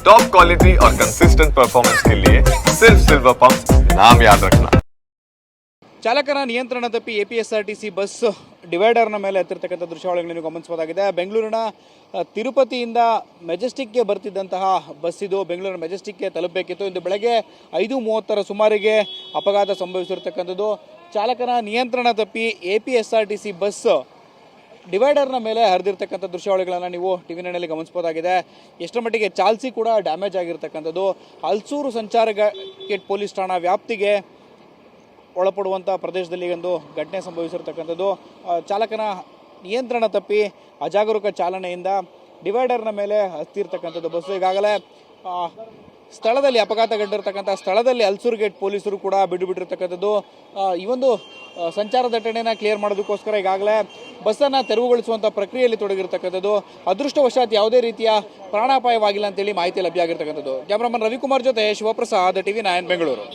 Top quality और consistent performance के लिए सिर्फ सिल्वर पंप नाम याद रखना ಚಾಲಕನ ನಿಯಂತ್ರಣ ತಪ್ಪಿ A P S R T C bus ಡಿವೈಡರ್ನ ಮೇಲೆ ಹತ್ತಿರ್ತಕ್ಕಂಥ ದೃಶ್ಯಾವಳಿಗಳನ್ನು ಗಮನಿಸಬಹುದಾಗಿದೆ ಬೆಂಗಳೂರಿನ ಅ, ತಿರುಪತಿಯಿಂದ ಮೆಜೆಸ್ಟಿಕ್ಗೆ ಬರ್ತಿದ್ದಂತಹ ಬಸ್ ಇದು ಬೆಂಗಳೂರಿನ ಮೆಜೆಸ್ಟಿಕ್ಗೆ ತಲುಪಬೇಕಿತ್ತು ಇಂದು ಬೆಳಗ್ಗೆ ಐದು ಮೂವತ್ತರ ಸುಮಾರಿಗೆ ಅಪಘಾತ ಸಂಭವಿಸಿರ್ತಕ್ಕಂಥದ್ದು ಚಾಲಕನ ನಿಯಂತ್ರಣ ತಪ್ಪಿ A P S R T C bus ಡಿವೈಡರ್ನ ಮೇಲೆ ಹರಿದಿರ್ತಕ್ಕಂಥ ದೃಶ್ಯಾವಳಿಗಳನ್ನು ನೀವು ಟಿ ವಿ ನೈನಲ್ಲಿ ಗಮನಿಸ್ಬೋದಾಗಿದೆ. ಎಷ್ಟರ ಮಟ್ಟಿಗೆ ಚಾಲ್ಸಿ ಕೂಡ ಡ್ಯಾಮೇಜ್ ಆಗಿರ್ತಕ್ಕಂಥದ್ದು. ಹಲ್ಸೂರು ಸಂಚಾರ ಗೇಟ್ ಪೊಲೀಸ್ ಠಾಣಾ ವ್ಯಾಪ್ತಿಗೆ ಒಳಪಡುವಂಥ ಪ್ರದೇಶದಲ್ಲಿ ಒಂದು ಘಟನೆ ಸಂಭವಿಸಿರ್ತಕ್ಕಂಥದ್ದು. ಚಾಲಕನ ನಿಯಂತ್ರಣ ತಪ್ಪಿ ಅಜಾಗರೂಕ ಚಾಲನೆಯಿಂದ ಡಿವೈಡರ್ನ ಮೇಲೆ ಹತ್ತಿರ್ತಕ್ಕಂಥದ್ದು. ಬಸ್ಸು ಈಗಾಗಲೇ ಸ್ಥಳದಲ್ಲಿ ಅಪಘಾತ ಕಂಡಿರ್ತಕ್ಕಂಥ ಸ್ಥಳದಲ್ಲಿ ಅಲ್ಸೂರು ಗೇಟ್ ಪೊಲೀಸರು ಕೂಡ ಬಿಡು ಬಿಟ್ಟಿರ್ತಕ್ಕಂಥದ್ದು ಈ ಒಂದು ಸಂಚಾರ ದಟ್ಟಣೆನ ಕ್ಲಿಯರ್ ಮಾಡೋದಕ್ಕೋಸ್ಕರ ಈಗಾಗಲೇ ಬಸ್ಸನ್ನು ತೆರವುಗೊಳಿಸುವಂಥ ಪ್ರಕ್ರಿಯೆಯಲ್ಲಿ ತೊಡಗಿರ್ತಕ್ಕಂಥದ್ದು. ಅದೃಷ್ಟವಶಾತ್ ಯಾವುದೇ ರೀತಿಯ ಪ್ರಾಣಾಪಾಯವಾಗಿಲ್ಲ ಅಂತೇಳಿ ಮಾಹಿತಿ ಲಭ್ಯ ಆಗಿರ್ತಕ್ಕಂಥದ್ದು. ಕ್ಯಾಮ್ರಾಮನ್ ರವಿಕುಮಾರ್ ಜೊತೆ ಶಿವಪ್ರಸಾದ್ ಟಿವಿ ನೈನ್ ಬೆಂಗಳೂರು.